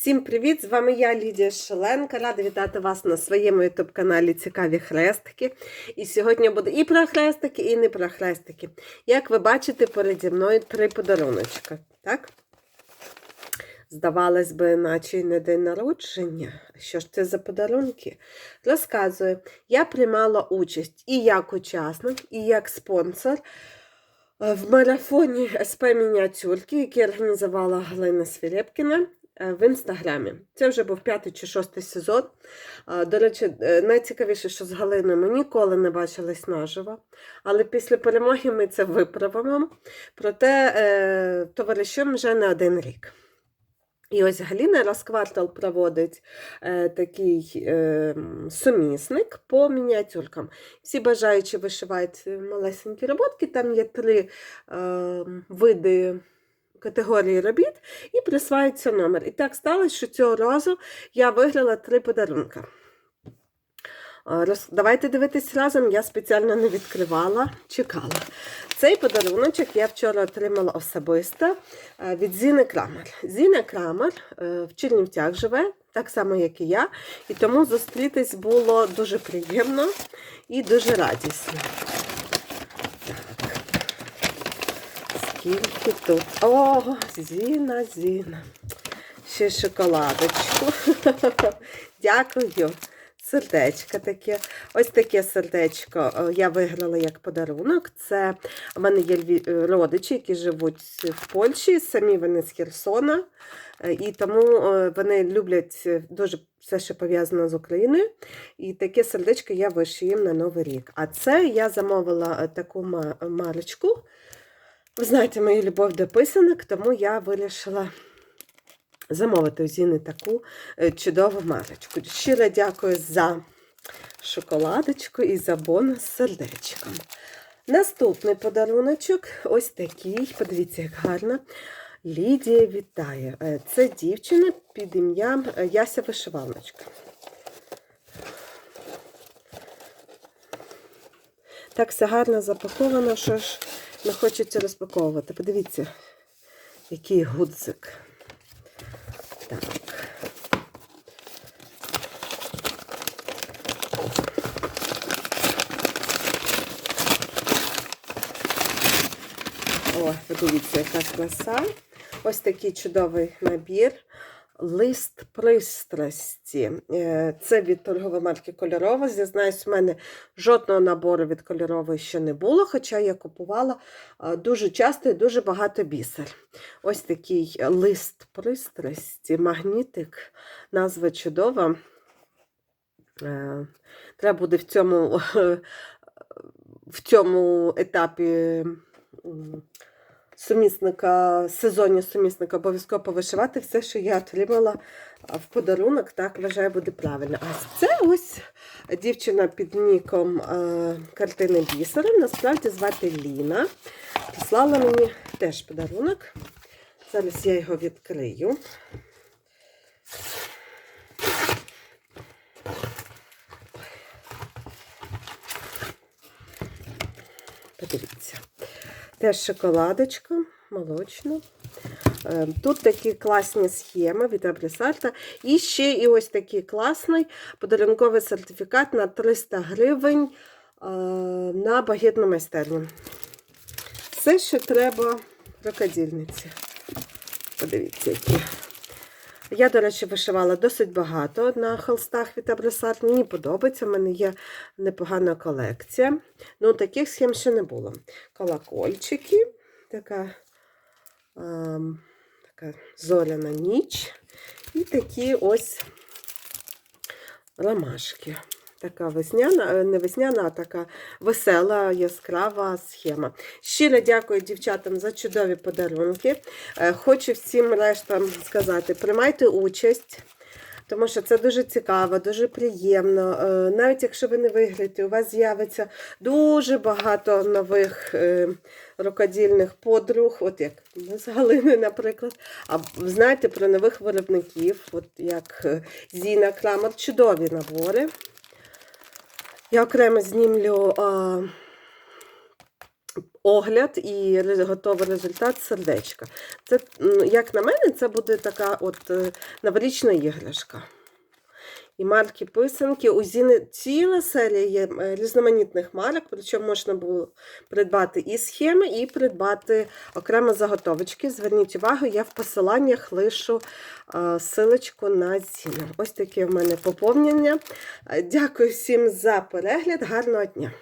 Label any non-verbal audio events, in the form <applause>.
Всім привіт! З вами я, Лідія Шеленка. Рада вітати вас на своєму ютуб-каналі Цікаві хрестики. І сьогодні буде і про хрестики, і не про хрестики. Як ви бачите, переді мною три подаруночка. Так? Здавалось би, наче не день народження. Що ж це за подарунки? Розказую, я приймала участь і як учасник, і як спонсор е, в марафоні СП Мініатюрки, який організувала Галина Свірепкіна в інстаграмі. Це вже був п'ятий чи шостий сезон. До речі, е, найцікавіше, що з Галиною ми ніколи не бачились наживо, але після перемоги ми це виправимо. Проте е, товаришуємо вже не один рік. І ось Галіна раз квартал проводить е, такий е, сумісник по мініатюркам. Всі бажаючі вишивають малесенькі роботки, там є три е, види категорії робіт і присваюється номер. І так сталося, що цього разу я виграла три подарунки. Давайте дивитись разом, я спеціально не відкривала, чекала. Цей подаруночок я вчора отримала особисто е, від Зіни Крамер. Зіна Крамер е, в Чернівцях живе, так само, як і я, і тому зустрітись було дуже приємно і дуже радісно. Скільки тут? О, Зіна, Зіна. Ще шоколадочку. <laughs> Дякую. Сердечко таке. Ось таке сердечко е, я виграла як подарунок. Це в мене є е, родичі, які живуть в Польщі, самі вони з Херсона. Е, І тому вони люблять дуже все, що пов'язано з Україною. І таке сердечко я вишию їм на Новий рік. А це я замовила таку марочку. Ви знаєте мою любов до писанок, тому я вирішила замовити у Зіни таку е, чудову марочку. Щиро дякую за шоколадочку і за бонус з сердечком. Наступний подаруночок ось такий. Подивіться, як гарно. Лідія вітає. Е, Це дівчина під ім'ям е, Яся Вишивалочка. Так все гарно запаковано, що ж не хочеться розпаковувати. Подивіться, який гудзик. Так. О, подивіться, яка краса. Ось такий чудовий набір. Лист пристрасті. Е, Це від торгової марки Кольорова. Зізнаюсь, в мене жодного набору від кольорової ще не було, хоча я купувала дуже часто і дуже багато бісер. Ось такий лист пристрасті, магнітик, назва чудова. Е, Треба буде в цьому, <laughs> в цьому етапі сумісника, сезоні сумісника обов'язково повишивати все, що я отримала в подарунок, так вважаю, буде правильно. А це ось дівчина під ніком картини бісером. Насправді звати Ліна. Прислала мені теж подарунок. Зараз я його відкрию. Подивіться. Теж шоколадочка, молочна. Е, Тут такі класні схеми від Абрісарта. І ще і ось такий класний подарунковий сертифікат на 300 гривень е, на багетну майстерню. Все, що треба рукодільниці. Подивіться, які. Я, до речі, вишивала досить багато на холстах від Абрисат. Мені подобається, в мене є непогана колекція. Ну, таких схем ще не було. Колокольчики, така, ем, така зоряна ніч. І такі ось ромашки. Така весняна, е, не весняна, а така весела, яскрава схема. Щиро дякую дівчатам за чудові подарунки. Е, Хочу всім рештам сказати, приймайте участь. Тому що це дуже цікаво, дуже приємно. Е, Навіть якщо ви не виграєте, у вас з'явиться дуже багато нових рукодільних подруг, от як з Галиною, наприклад. А знаєте про нових виробників, от як Зіна Крамер, чудові набори. Я окремо знімлю а, огляд і готовий результат сердечка. Це, як на мене, це буде така от е, новорічна іграшка. І марки писанки. У Зіни ціла серія є е, різноманітних марок, причому можна було придбати і схеми, і придбати окремо заготовочки. Зверніть увагу, я в посиланнях лишу е, силочку на Зіну. Ось таке в мене поповнення. Е, Дякую всім за перегляд. Гарного дня!